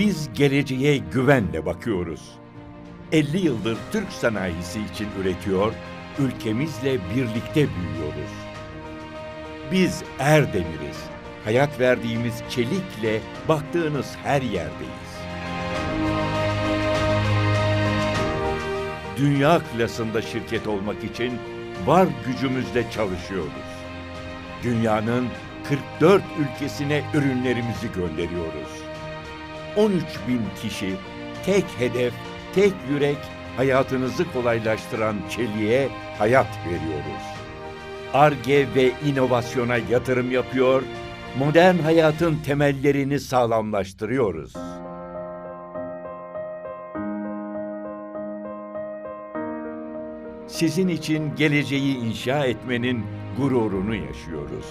Biz geleceğe güvenle bakıyoruz. 50 yıldır Türk sanayisi için üretiyor, ülkemizle birlikte büyüyoruz. Biz Erdemir'iz. Hayat verdiğimiz çelikle baktığınız her yerdeyiz. Dünya klasında şirket olmak için var gücümüzle çalışıyoruz. Dünyanın 44 ülkesine ürünlerimizi gönderiyoruz. 13 bin kişi, tek hedef, tek yürek, hayatınızı kolaylaştıran çeliğe hayat veriyoruz. ARGE ve inovasyona yatırım yapıyor, modern hayatın temellerini sağlamlaştırıyoruz. Sizin için geleceği inşa etmenin gururunu yaşıyoruz.